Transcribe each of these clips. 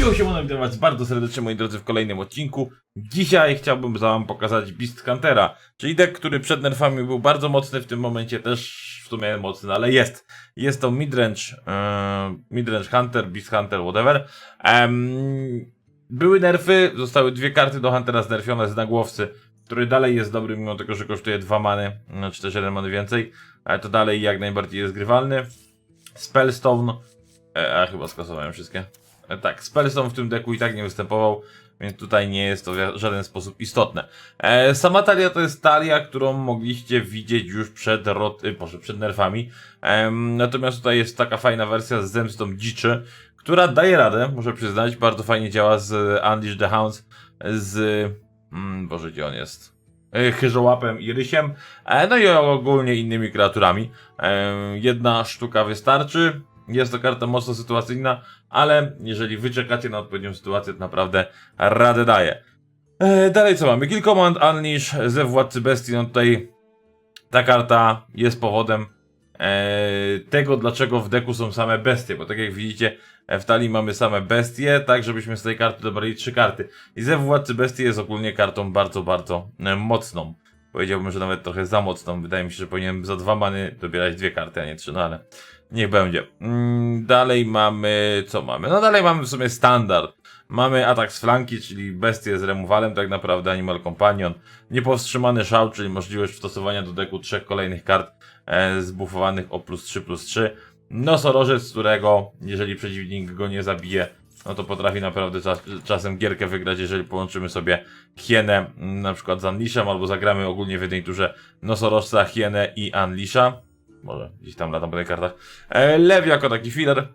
Jo, siemano, witam was bardzo serdecznie moi drodzy w kolejnym odcinku. Dzisiaj chciałbym wam pokazać Beast Huntera, czyli deck, który przed nerfami był bardzo mocny, w tym momencie też w sumie mocny, ale jest. Jest to Midrange, yy, Midrange Hunter, Beast Hunter, whatever. Em, były nerfy, zostały dwie karty do Huntera znerfione z nagłowcy, który dalej jest dobry, mimo tego, że kosztuje dwa many, no, czy też jeden many więcej, ale to dalej jak najbardziej jest grywalny. Spellstone, e, a chyba skasowałem wszystkie. E, Tak, Spellstone w tym deku i tak nie występował, więc tutaj nie jest to w żaden sposób istotne. E, sama talia to jest talia, którą mogliście widzieć już przed, rot, Boże, przed nerfami. Em, natomiast tutaj jest taka fajna wersja z zemstą dziczy, która daje radę, muszę przyznać, bardzo fajnie działa z Unleash the Hounds, z... Mm, Boże, gdzie on jest? E, Chyżołapem i Rysiem, e, no i ogólnie innymi kreaturami. E, Jedna sztuka wystarczy. Jest to karta mocno sytuacyjna, ale jeżeli wyczekacie na odpowiednią sytuację, to naprawdę radę daje. Dalej co mamy? Kill Command, Unleash, ze Władcy Bestii, no tutaj ta karta jest powodem e, tego, dlaczego w deku są same bestie, bo tak jak widzicie, w talii mamy same bestie, tak żebyśmy z tej karty dobrali trzy karty. I ze Władcy Bestii jest ogólnie kartą bardzo, bardzo e, mocną. Powiedziałbym, że nawet trochę za mocną. Wydaje mi się, że powinienem za dwa many dobierać dwie karty, a nie trzy, no ale niech będzie. Mm, dalej mamy, co mamy? No dalej mamy w sumie standard. Mamy atak z flanki, czyli bestie z removalem, tak naprawdę Animal Companion. Niepowstrzymany szał, czyli możliwość wstosowania do deku trzech kolejnych kart e, zbufowanych o plus 3 plus 3. Nosorożec, którego jeżeli przeciwnik go nie zabije, no to potrafi naprawdę czas, czasem gierkę wygrać, jeżeli połączymy sobie hienę mm, na przykład z Unleashem, albo zagramy ogólnie w jednej turze nosorożca, hienę i Unleasha. Może gdzieś tam latam po tych kartach. E, lew jako taki filler.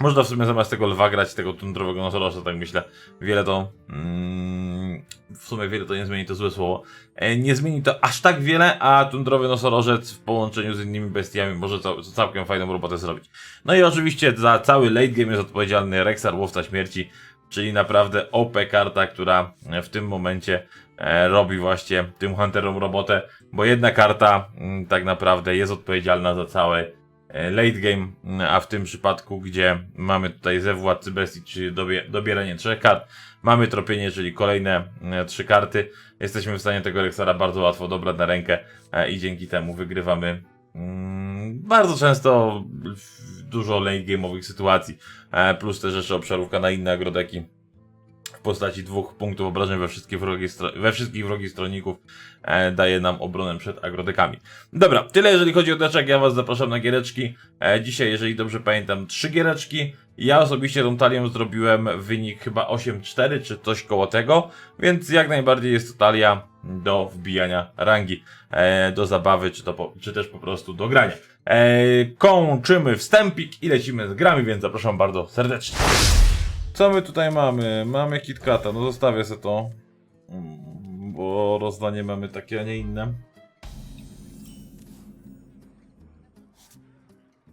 Można w sumie zamiast tego lwa grać, tego tundrowego nosorożca, tak myślę. Wiele to... Mm, w sumie wiele to nie zmieni, to złe słowo. E, nie zmieni to aż tak wiele, a tundrowy nosorożec w połączeniu z innymi bestiami może cał, całkiem fajną robotę zrobić. No i oczywiście za cały late game jest odpowiedzialny Rexar, Łowca Śmierci, czyli naprawdę OP karta, która w tym momencie e, robi właśnie tym Hunterom robotę, bo jedna karta mm, tak naprawdę jest odpowiedzialna za cały e, late game, mm, a w tym przypadku, gdzie mamy tutaj ze władcy bestii, czyli dobie, dobieranie trzech kart, mamy tropienie, czyli kolejne e, trzy karty, jesteśmy w stanie tego Rexara bardzo łatwo dobrać na rękę e, i dzięki temu wygrywamy mm, bardzo często dużo late game'owych sytuacji, plus też jeszcze obszarówka na inne agrodeki postaci dwóch punktów obrażeń we wszystkich wrogich, we wszystkich wrogich stronników e, daje nam obronę przed agrodekami. Dobra, tyle jeżeli chodzi o deczek, ja was zapraszam na giereczki. E, dzisiaj, jeżeli dobrze pamiętam, trzy giereczki. Ja osobiście tą talią zrobiłem wynik chyba 8-4 czy coś koło tego, więc jak najbardziej jest to talia do wbijania rangi, e, do zabawy, czy, to po, czy też po prostu do grania. E, kończymy wstępik i lecimy z grami, więc zapraszam bardzo serdecznie. Co my tutaj mamy? Mamy KitKata, no zostawię sobie to. Bo rozdanie mamy takie, a nie inne.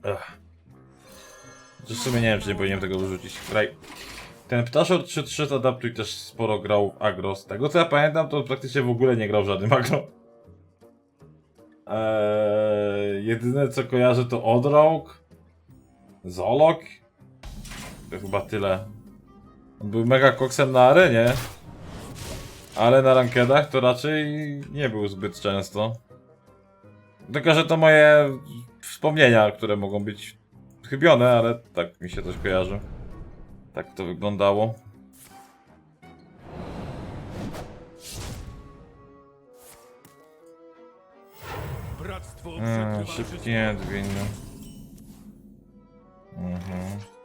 Ech. W sumie nie wiem, czy nie powinienem tego wyrzucić. Kraj. Ten Ptaszor 3-3 adaptuj też sporo grał w agro. Z tego co ja pamiętam, to praktycznie w ogóle nie grał w żadnym agro. Eee, jedyne co kojarzę to Odrogue, Zolok. To chyba tyle. Był mega koksem na arenie. Ale na rankedach to raczej nie był zbyt często. Tylko, że to moje wspomnienia, które mogą być chybione, ale tak mi się coś kojarzy. Tak to wyglądało. Bractwo Mm, przekrywa szybki Edwin. Mhm.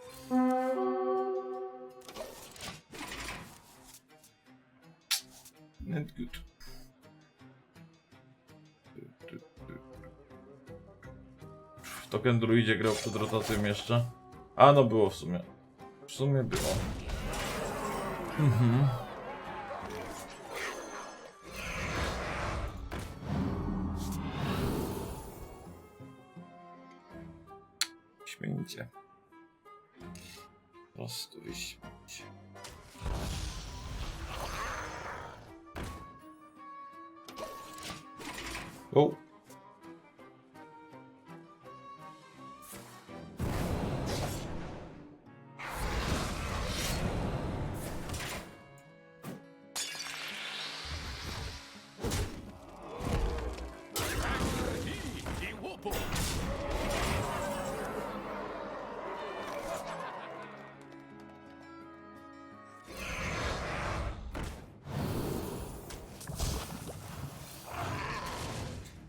Not good. W Token Druidzie grał przed rotacją jeszcze. A no było w sumie. W sumie było. Mhm. Śmienicie. Po wyśmienicie. O!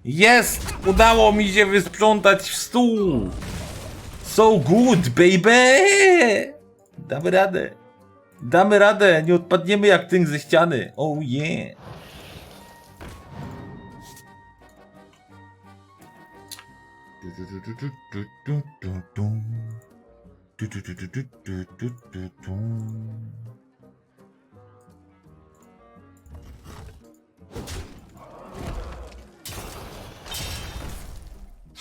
Jest! Udało mi się wysprzątać w stół! So good, baby! Damy radę. Damy radę, nie odpadniemy jak tynk ze ściany. Oh yeah.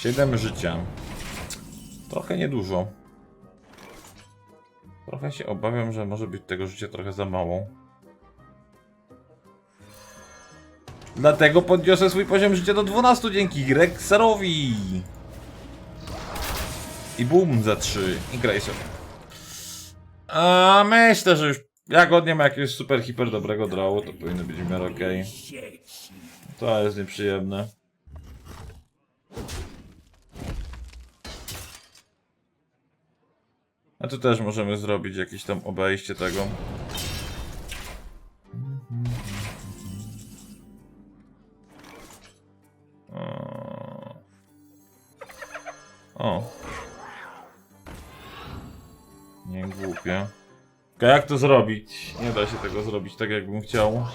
Siedem życia. Trochę niedużo. Trochę się obawiam, że może być tego życia trochę za mało. Dlatego podniosę swój poziom życia do 12 dzięki Rexarowi. I boom za 3. I graj sobie. A myślę, że już jak on nie ma jakiegoś super hiper dobrego drawu, to powinno być w miarę okej. To jest nieprzyjemne. A tu też możemy zrobić jakieś tam obejście tego. O. Nie głupie. Tylko jak to zrobić? Nie da się tego zrobić tak jakbym chciał.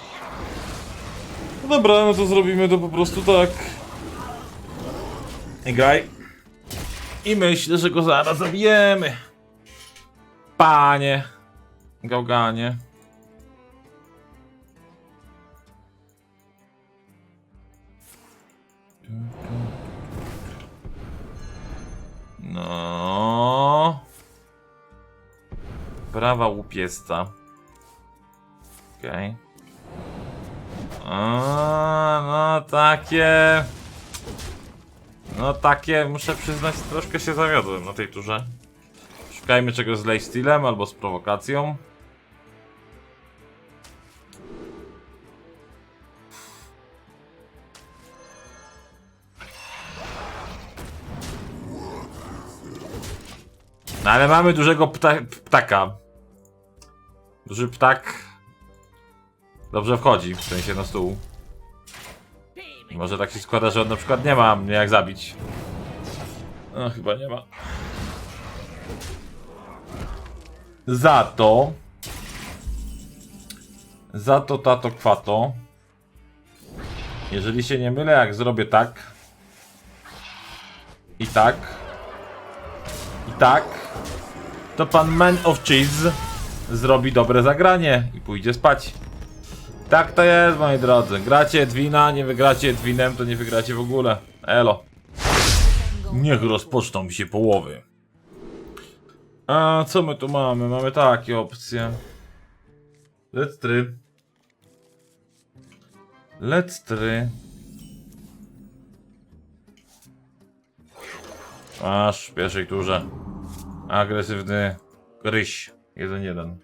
No dobra, no to zrobimy to po prostu tak. I graj. I myślę, że go zaraz zabijemy. Panie. Gałganie. No. Prawa łupiesta. Okej. A, no takie. No takie, muszę przyznać, troszkę się zawiodłem na tej turze. Szukajmy czegoś z lifestylem albo z prowokacją. No ale mamy dużego pta ptaka. Duży ptak dobrze wchodzi, w sensie na stół. Może tak się składa, że on na przykład nie ma mnie jak zabić. No chyba nie ma. Za to. Za to tato kwato. Jeżeli się nie mylę, jak zrobię tak. I tak. I tak. To pan Man of Cheese zrobi dobre zagranie i pójdzie spać. Tak to jest, moi drodzy. Gracie Edwina, nie wygracie Edwinem, to nie wygracie w ogóle. Elo. Niech rozpoczną mi się połowy. A co my tu mamy? Mamy takie opcje. Let's try. Let's try. Aż w pierwszej turze. Agresywny gryś. Jeden, jeden.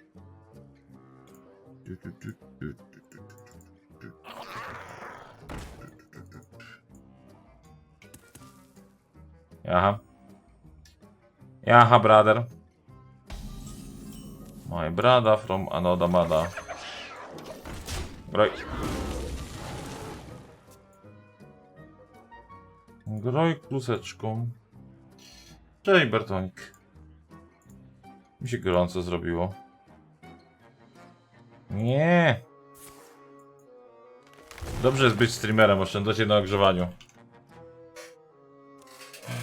Jaha. Jaha, brother. My brother from another mother. Groj. Groj kluseczką. Cześć, Bertonik. Mi się gorąco zrobiło. Nie. Dobrze jest być streamerem, oszczędzacie na ogrzewaniu.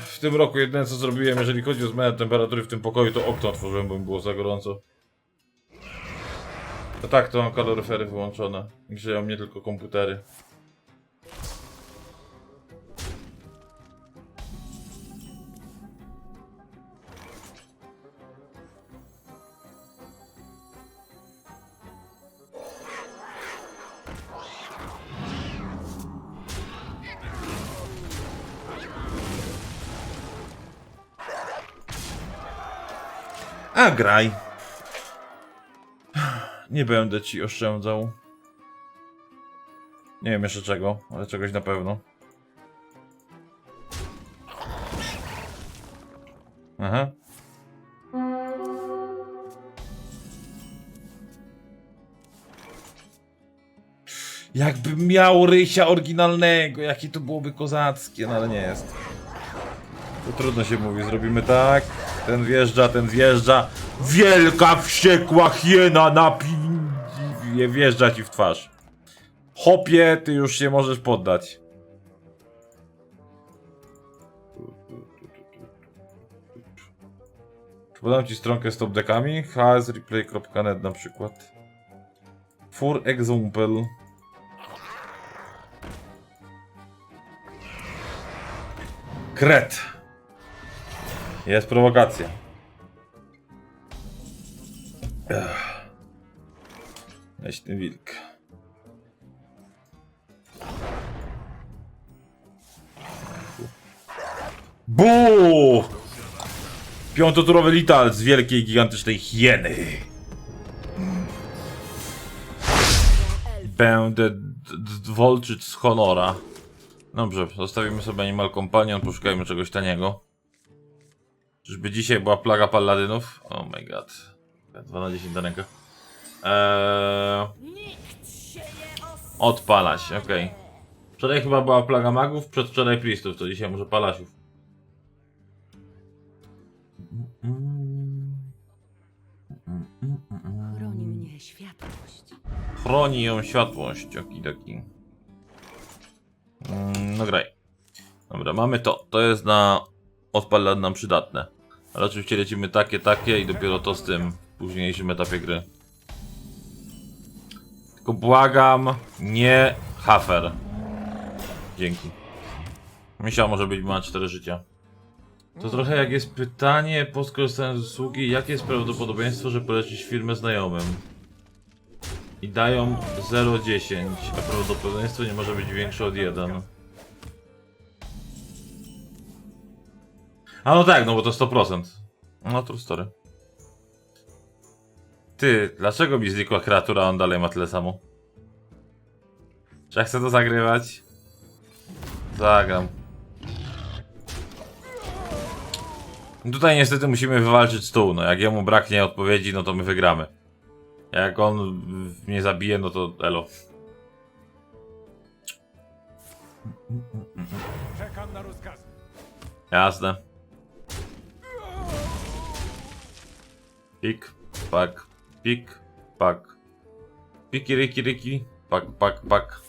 W tym roku jedyne co zrobiłem, jeżeli chodzi o zmianę temperatury w tym pokoju, to okno otworzyłem, bo mi było za gorąco. To tak, to mam kaloryfery wyłączone. Grzeją mnie tylko komputery. A graj. Nie będę ci oszczędzał. Nie wiem jeszcze czego, ale czegoś na pewno. Aha. Jakbym miał rysia oryginalnego, jakie to byłoby kozackie, no ale nie jest. To trudno się mówi, zrobimy tak. Ten wjeżdża, ten wjeżdża. Wielka wściekła hiena na pin... je- wjeżdża ci w twarz. Hopie, ty już się możesz poddać. Podam ci stronkę z top deckami. hsreplay.net na przykład. For example. Kret. Jest prowokacja. Leśny wilk. Bu! Piątoturowy lital z wielkiej, gigantycznej hieny. Będę walczyć z honora. Dobrze, zostawimy sobie Animal Companion, poszukajmy czegoś taniego. Czyżby dzisiaj była plaga paladynów? Oh my god. 2 na 10 na rękę. Eee, odpalać, okej. Wczoraj chyba była plaga magów, przedwczoraj priestów, to dzisiaj może palasiów. Chroni mnie światłość. Chroni ją światłość, okidoki. Mm, no graj. Dobra, mamy to. To jest na odpal nam przydatne. Ale oczywiście lecimy takie, takie i dopiero to z tym w późniejszym etapie gry. Tylko błagam, nie hafer. Dzięki. Myślał może być ma 4 życia. To trochę jak jest pytanie po skorzystaniu z usługi, jakie jest prawdopodobieństwo, że polecisz firmę znajomym? I dają 0,10, a prawdopodobieństwo nie może być większe od 1. A no tak, no bo to 100%. No true story. Ty, dlaczego mi znikła kreatura, a on dalej ma tyle samo? Czy ja chcę to zagrywać? Zagram. Tutaj niestety musimy wywalczyć stół, no jak jemu braknie odpowiedzi, no to my wygramy. Jak on mnie zabije, no to elo. Czekam na rozkazy. Jasne. Pik, pak, pik, pak. Piki, ryki, ryki, pak, pak, pak.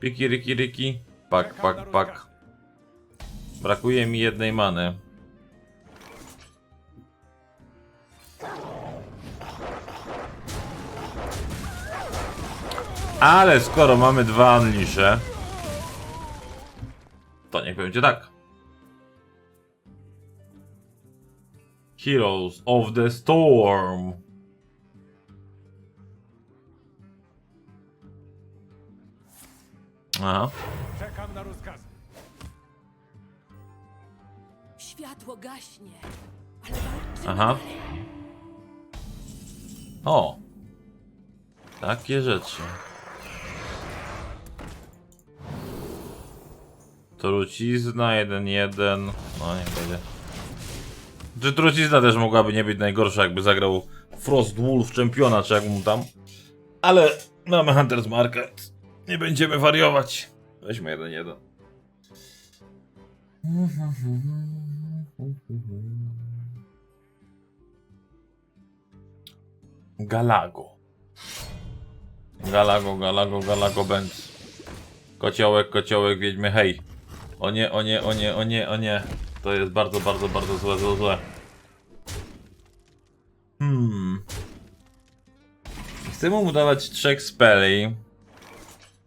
Piki, ryki, ryki, pak, pak, pak. Brakuje mi jednej many. Ale skoro mamy dwa unleashe, to niech będzie tak. Heroes of the Storm. Aha. Czekam na rozkazy. Światło gaśnie, ale walczymy Aha. dalej. O. Takie rzeczy. Trucizna 1-1. No niech będzie. Czy trucizna też mogłaby nie być najgorsza, jakby zagrał Frost Wolf Czempiona, czy jak mu tam. Ale mamy Hunter's Market. Nie będziemy wariować. Weźmy 1-1. Galago. Galago, Galago, Galago Benz. Kociołek, kociołek, wiedźmy, hej. O nie, o nie, o nie, o nie, o nie. To jest bardzo, bardzo, bardzo złe, złe, złe. Hmm. Chcemy mu dawać trzech speli.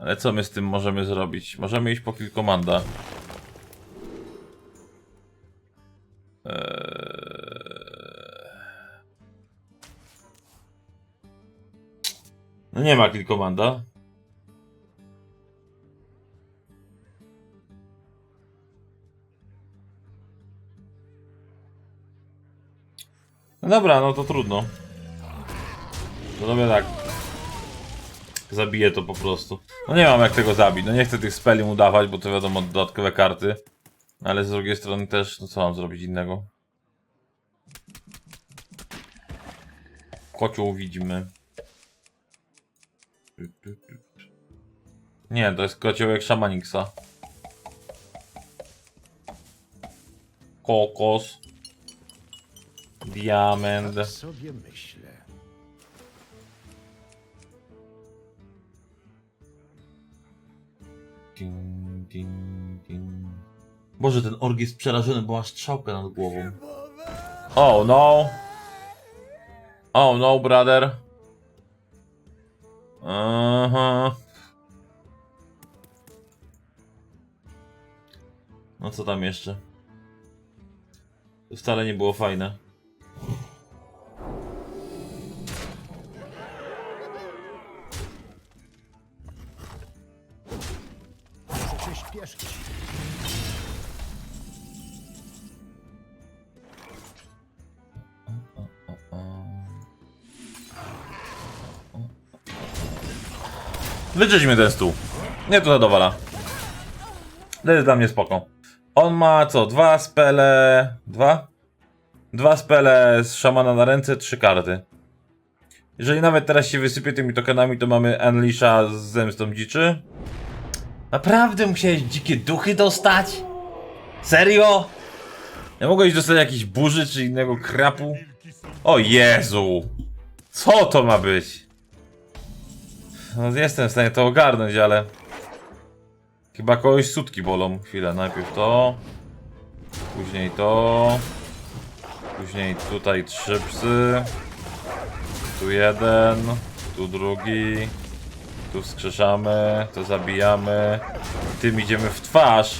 Ale co my z tym możemy zrobić? Możemy iść po kilkomanda. Eee... No nie ma kilkomanda. No dobra, no to trudno. To robię tak. Zabiję to po prostu. No nie mam jak tego zabić. No nie chcę tych speli mu dawać, bo to wiadomo dodatkowe karty. Ale z drugiej strony też, no co mam zrobić innego? Kocioł widzimy. Nie, to jest kociołek szamaniksa. Kokos. Diament. Sobie myślę. Boże, ten org jest przerażony, bo ma strzałkę nad głową. Oh no. Oh no, brother. Aha. No co tam jeszcze? To wcale nie było fajne. Wyczyśmy ten stół. Nie to zadowala. To jest dla mnie spoko. On ma co? Dwa spele. Dwa? Dwa spele z szamana na ręce, trzy karty. Jeżeli nawet teraz się wysypie tymi tokenami, to mamy Unleasha z zemstą dziczy. Naprawdę musiałeś dzikie duchy dostać? Serio? Nie mogłeś dostać jakiejś burzy czy innego krapu? O Jezu! Co to ma być? No jestem w stanie to ogarnąć, ale... Chyba kogoś sutki bolą. Chwilę, najpierw to... Później to... Później tutaj trzy psy... Tu jeden... Tu drugi... Tu wskrzeszamy, to zabijamy... Tym idziemy w twarz.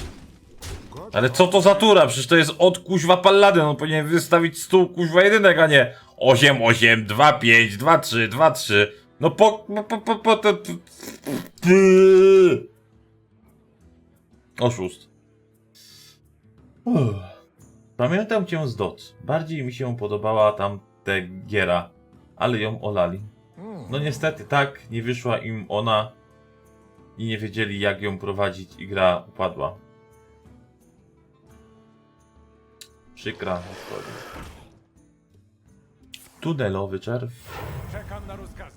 Ale co to za tura? Przecież to jest od kuźwa Palladyn. On powinien wystawić stół kuźwa jedynek, a nie 8, 8, 2, 5, 2, 3, 2, 3. No po... po, po, po, po to... Oszust. Uff. Pamiętam cię z Dot. Bardziej mi się podobała tam te giera, ale ją olali. No niestety tak, nie wyszła im ona i nie wiedzieli jak ją prowadzić i gra upadła. Przykra historia. Tunelowy czerw. Czekam na rozkazy.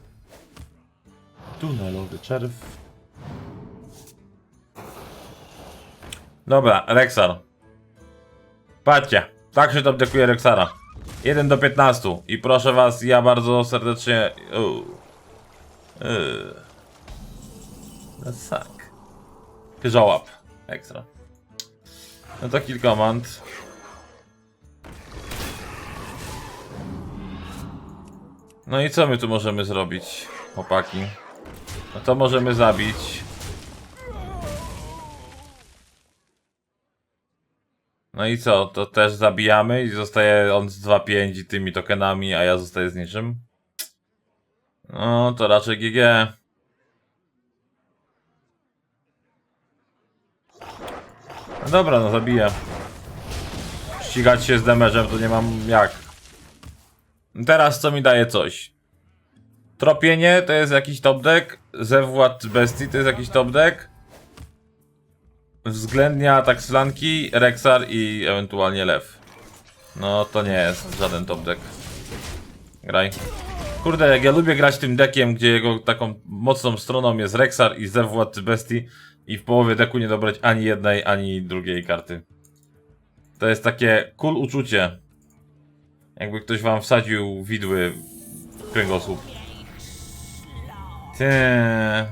Tunelowy czerw. Dobra, Rexar. Patrzcie, tak się tam dekuje Rexara. 1 do 15. I proszę was, ja bardzo serdecznie... Uuu. Yy. No tak. Żołap. Ekstra. No to kilka komand. No i co my tu możemy zrobić, chłopaki? No to możemy zabić. No i co? To też zabijamy i zostaje on z 2-5 i tymi tokenami, a ja zostaję z niczym? No to raczej GG. No dobra, no zabiję. Ścigać się z demerzem to nie mam jak. Teraz co mi daje coś? Tropienie to jest jakiś top deck. Zewład bestii to jest jakiś top deck. Względnia atak z flanki, Rexar i ewentualnie lew. No to nie jest żaden top deck. Graj. Kurde, jak ja lubię grać tym deckiem, gdzie jego taką mocną stroną jest Rexar i Zewład bestii i w połowie deku nie dobrać ani jednej, ani drugiej karty. To jest takie cool uczucie. Jakby ktoś wam wsadził widły w kręgosłup. Te.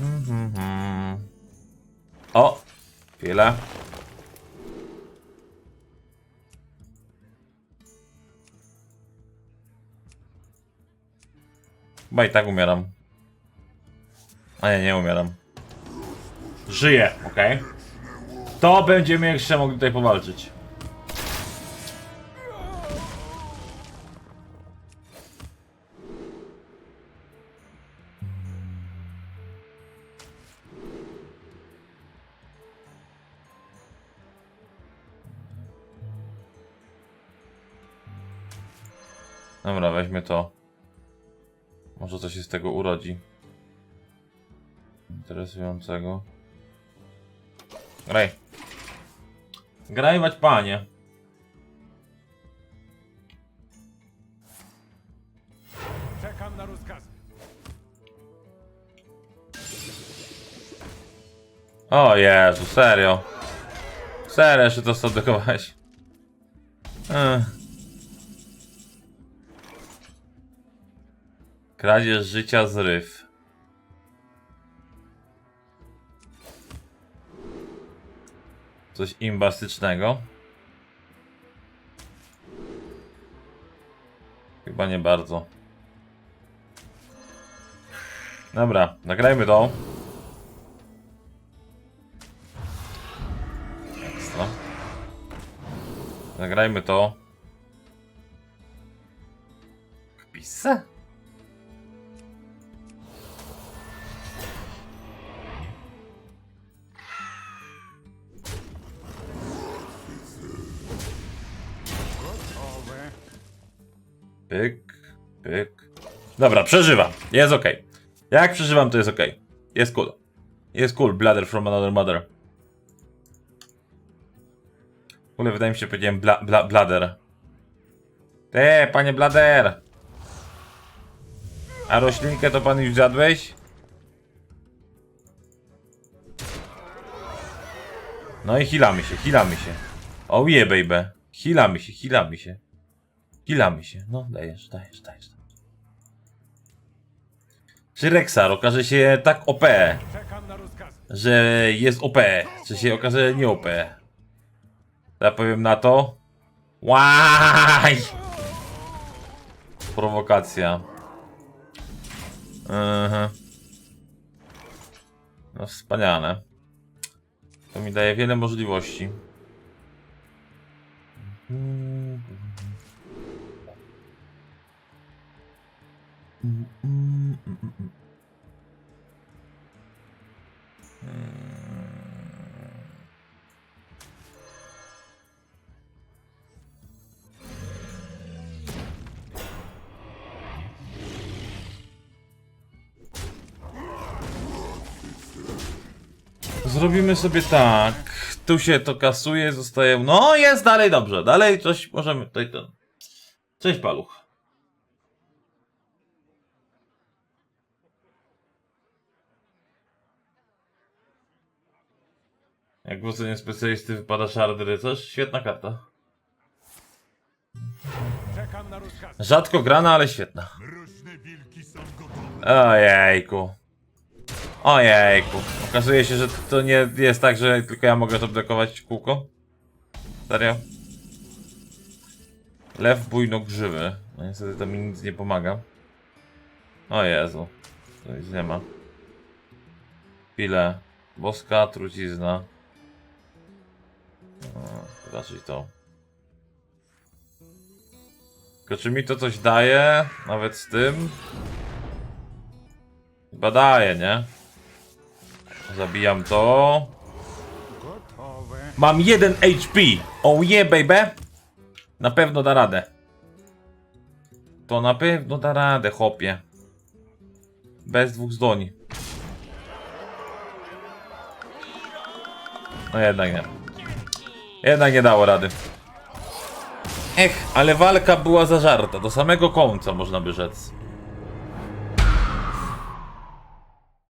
Mhm. O! Chwilę. Chyba i tak umieram. A nie, nie umieram. Żyję, okej. To będziemy jeszcze mogli tutaj powalczyć. Dobra, weźmy to. Może coś się z tego urodzi. Interesującego. Graj. Grajwać panie. Czekam na rozkazy. O Jezu, serio. Serio, że to sodykowałeś. Ech. Kradzież życia zryw. Coś imbastycznego. Chyba nie bardzo. Dobra, nagrajmy to. Ekstra. Nagrajmy to. Kpisa? Pyk, pyk. Dobra, przeżywam. Jest ok. Jak przeżywam, to jest ok. Jest cool. Jest cool. Bladder from another mother. W ogóle wydaje mi się, że powiedziałem bla, bla, bladder. Te, panie bladder! A roślinkę to pan już zjadłeś? No i hilamy się, hilamy się. Oh yeah, baby. Hilamy się, hilamy się. Hilamy się. No, dajesz, dajesz, dajesz. Czy Rexar okaże się tak OP, że jest OP, czy się okaże nie OP? Ja powiem na to. Łaj! Prowokacja. Mhm. No wspaniale. To mi daje wiele możliwości. Zrobimy sobie tak. Tu się to kasuje, zostaje. No jest dalej dobrze. Dalej coś możemy tutaj ten. Cześć paluch. Jak w ocenie specjalisty wypada szary rycerz, świetna karta. Czekam na rozkazy. Rzadko grana, ale świetna. Ojejku. Ojejku. Okazuje się, że to nie jest tak, że tylko ja mogę to blokować w kółko. Serio? Lew bujnogrzywy. No niestety to mi nic nie pomaga. O Jezu. To nic nie ma. Chwilę. Boska trucizna. O, raczej to. Tylko czy mi to coś daje? Nawet z tym? Chyba daje, nie? Zabijam to. Mam 1 HP. Oh yeah, baby. Na pewno da radę. To na pewno da radę, chłopie. Bez dwóch zdań. No jednak nie. Jednak nie dało rady. Ech, ale walka była zażarta. Do samego końca, można by rzec.